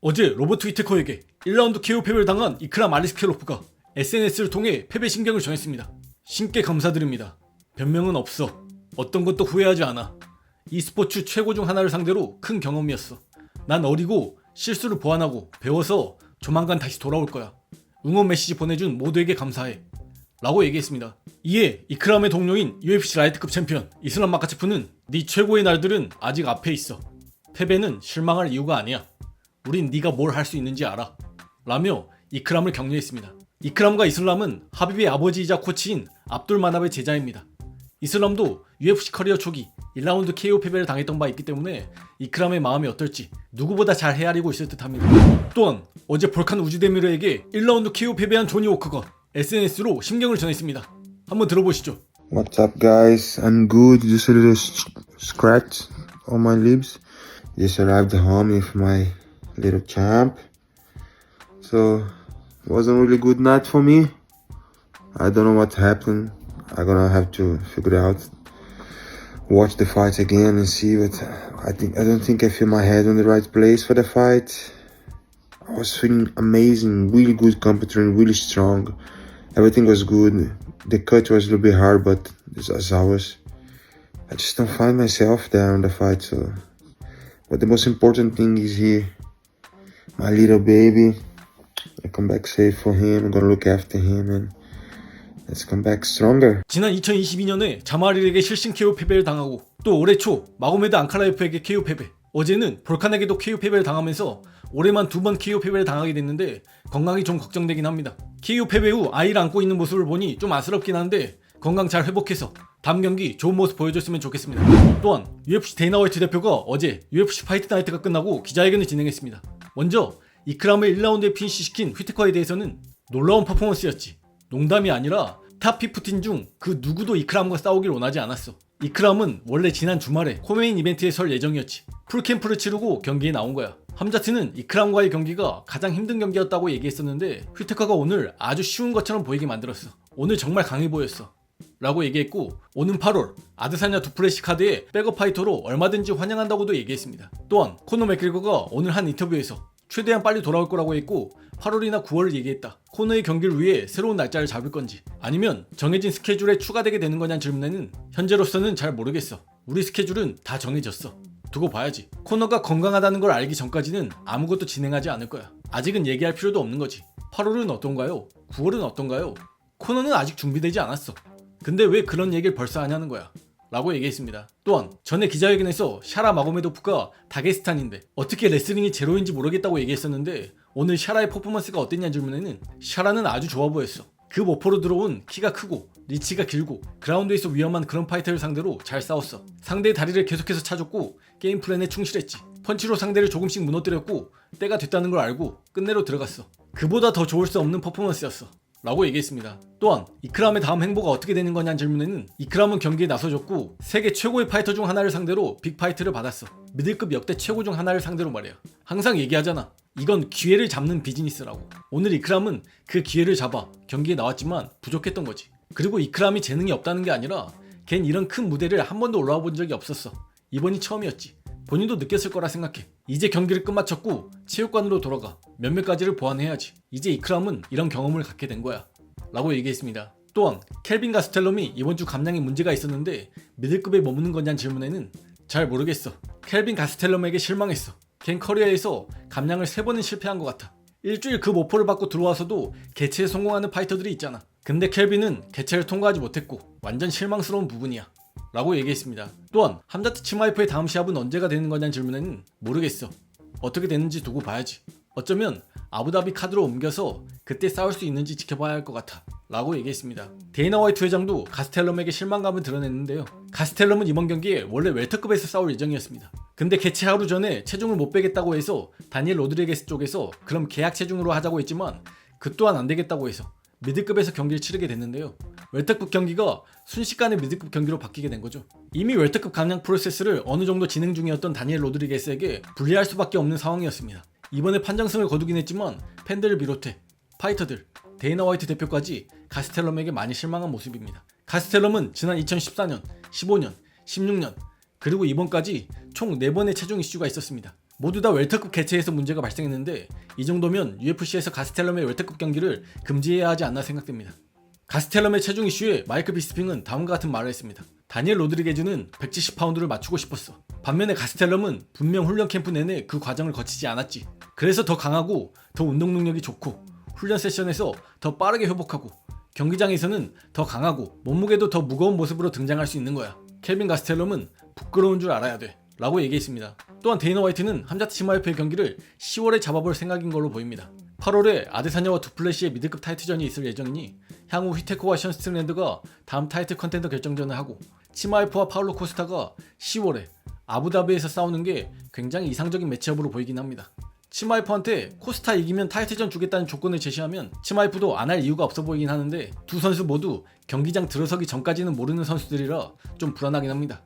어제 로버트 위테커에게 1라운드 KO 패배를 당한 이크람 아리스케로프가 SNS를 통해 패배 신경을 전했습니다. 신께 감사드립니다. 변명은 없어. 어떤 것도 후회하지 않아. e스포츠 최고 중 하나를 상대로 큰 경험이었어. 난 어리고 실수를 보완하고 배워서 조만간 다시 돌아올 거야. 응원 메시지 보내준 모두에게 감사해. 라고 얘기했습니다. 이에 이크람의 동료인 UFC 라이트급 챔피언 이슬람 마카체프는 네 최고의 날들은 아직 앞에 있어. 패배는 실망할 이유가 아니야. 우린 네가 뭘 할 수 있는지 알아. 라며 이크람을 격려했습니다. 이크람과 이슬람은 하비비의 아버지이자 코치인 압둘 마납의 제자입니다. 이슬람도 UFC 커리어 초기 1라운드 KO 패배를 당했던 바 있기 때문에 이크람의 마음이 어떨지 누구보다 잘 헤아리고 있을 듯합니다. 또한 어제 볼칸 우즈데미르에게 1라운드 KO 패배한 조니 워커가 SNS로 심경을 전했습니다. 한번 들어보시죠. What's up, guys? I'm good. Just a little s- scratch on my lips. Just arrived home with my little champ. So, wasn't really good night for me. I don't know what happened. I'm gonna have to figure it out. Watch the fight again and see what. I think I don't think I feel my head on the right place for the fight. I was feeling amazing, really good competitor, really strong. Everything was good. The cut was a little bit hard, but as always. I just don't find myself there on the fight. So, but the most important thing is here, my little baby. I come back safe for him. I'm gonna look after him and let's come back stronger. 지난 2022년에 자마릴에게 실신 KO 패배를 당하고 또 올해 초 마고메드 앙칼라이프에게 KO 패배 어제는 볼칸에게도 KO 패배를 당하면서 올해만 두 번 KO 패배를 당하게 됐는데 건강이 좀 걱정되긴 합니다. KO 패배 후 아이를 안고 있는 모습을 보니 좀 안쓰럽긴 한데 건강 잘 회복해서 다음 경기 좋은 모습 보여줬으면 좋겠습니다. 또한 UFC 데이나 화이트 대표가 어제 UFC 파이트 나이트가 끝나고 기자회견을 진행했습니다. 먼저 이크람을 1라운드에 피니시시킨 휘트커에 대해서는 놀라운 퍼포먼스였지. 농담이 아니라 탑15 중 그 누구도 이크람과 싸우길 원하지 않았어. 이크람은 원래 지난 주말에 코메인 이벤트에 설 예정이었지. 풀캠프를 치르고 경기에 나온 거야. 함자트는 이크람과의 경기가 가장 힘든 경기였다고 얘기했었는데 휘테커가 오늘 아주 쉬운 것처럼 보이게 만들었어. 오늘 정말 강해 보였어. 라고 얘기했고 오는 8월 아드사냐 두프레시 카드의 백업 파이터로 얼마든지 환영한다고도 얘기했습니다. 또한 코너 맥길거가 오늘 한 인터뷰에서 최대한 빨리 돌아올 거라고 했고 8월이나 9월을 얘기했다. 코너의 경기를 위해 새로운 날짜를 잡을 건지 아니면 정해진 스케줄에 추가되게 되는 거냐는 질문에는 현재로서는 잘 모르겠어. 우리 스케줄은 다 정해졌어. 두고 봐야지. 코너가 건강하다는 걸 알기 전까지는 아무것도 진행하지 않을 거야. 아직은 얘기할 필요도 없는 거지. 8월은 어떤가요? 9월은 어떤가요? 코너는 아직 준비되지 않았어. 근데 왜 그런 얘기를 벌써 하냐는 거야. 라고 얘기했습니다. 또한 전에 기자회견에서 샤라 마고메도프가 다게스탄인데 어떻게 레슬링이 제로인지 모르겠다고 얘기했었는데 오늘 샤라의 퍼포먼스가 어땠냐는 질문에는 샤라는 아주 좋아 보였어. 그 모포로 들어온 키가 크고 리치가 길고 그라운드에서 위험한 그런 파이터를 상대로 잘 싸웠어. 상대의 다리를 계속해서 차줬고 게임 플랜에 충실했지. 펀치로 상대를 조금씩 무너뜨렸고 때가 됐다는 걸 알고 끝내로 들어갔어. 그보다 더 좋을 수 없는 퍼포먼스였어. 라고 얘기했습니다. 또한 이크람의 다음 행보가 어떻게 되는 거냐는 질문에는 이크람은 경기에 나서줬고 세계 최고의 파이터 중 하나를 상대로 빅파이트를 받았어. 미들급 역대 최고 중 하나를 상대로 말이야. 항상 얘기하잖아. 이건 기회를 잡는 비즈니스라고. 오늘 이크람은 그 기회를 잡아 경기에 나왔지만 부족했던 거지. 그리고 이크람이 재능이 없다는 게 아니라 걘 이런 큰 무대를 한 번도 올라와 본 적이 없었어. 이번이 처음이었지. 본인도 느꼈을 거라 생각해. 이제 경기를 끝마쳤고 체육관으로 돌아가 몇몇 가지를 보완해야지. 이제 이크람은 이런 경험을 갖게 된 거야. 라고 얘기했습니다. 또한 켈빈 가스텔럼이 이번 주 감량에 문제가 있었는데 미들급에 머무는 거냐는 질문에는 잘 모르겠어. 켈빈 가스텔럼에게 실망했어. 걘 커리어에서 감량을 세 번은 실패한 것 같아. 일주일 그 모포를 받고 들어와서도 개체에 성공하는 파이터들이 있잖아. 근데 켈빈은 개체를 통과하지 못했고 완전 실망스러운 부분이야. 라고 얘기했습니다. 또한 함자트 치마이프의 다음 시합은 언제가 되는 거냐는 질문에는 모르겠어. 어떻게 되는지 두고 봐야지. 어쩌면 아부다비 카드로 옮겨서 그때 싸울 수 있는지 지켜봐야 할 것 같아. 라고 얘기했습니다. 데이나 화이트 회장도 가스텔럼에게 실망감을 드러냈는데요. 가스텔럼은 이번 경기에 원래 웰터급에서 싸울 예정이었습니다. 근데 개최 하루 전에 체중을 못 빼겠다고 해서 다니엘 로드리게스 쪽에서 그럼 계약 체중으로 하자고 했지만 그 또한 안 되겠다고 해서 미드급에서 경기를 치르게 됐는데요. 웰터급 경기가 순식간에 미드급 경기로 바뀌게 된 거죠. 이미 웰터급 감량 프로세스를 어느 정도 진행 중이었던 다니엘 로드리게스에게 불리할 수밖에 없는 상황이었습니다. 이번에 판정승을 거두긴 했지만 팬들을 비롯해 파이터들, 데이나 화이트 대표까지 가스텔럼에게 많이 실망한 모습입니다. 가스텔럼은 지난 2014년, 15년, 16년 그리고 이번까지 총 4번의 체중 이슈가 있었습니다. 모두 다 웰터급 개체에서 문제가 발생했는데 이 정도면 UFC에서 가스텔럼의 웰터급 경기를 금지해야 하지 않나 생각됩니다. 가스텔럼의 체중 이슈에 마이크 비스핑은 다음과 같은 말을 했습니다. 다니엘 로드리게즈는 170파운드를 맞추고 싶었어. 반면에 가스텔럼은 분명 훈련 캠프 내내 그 과정을 거치지 않았지. 그래서 더 강하고 더 운동 능력이 좋고 훈련 세션에서 더 빠르게 회복하고 경기장에서는 더 강하고 몸무게도 더 무거운 모습으로 등장할 수 있는 거야. 켈빈 가스텔럼은 부끄러운 줄 알아야 돼. 라고 얘기했습니다. 또한 데이너 화이트는 함자트 치마이프의 경기를 10월에 잡아볼 생각인 걸로 보입니다. 8월에 아데사냐와 두플래시의 미드급 타이틀전이 있을 예정이니 향후 휘테코와 션스트랜드가 다음 타이틀 컨텐더 결정전을 하고 치마이프와 파울로 코스타가 10월에 아부다비에서 싸우는 게 굉장히 이상적인 매치업으로 보이긴 합니다. 치마이프한테 코스타 이기면 타이틀전 주겠다는 조건을 제시하면 치마이프도 안 할 이유가 없어 보이긴 하는데 두 선수 모두 경기장 들어서기 전까지는 모르는 선수들이라 좀 불안하긴 합니다.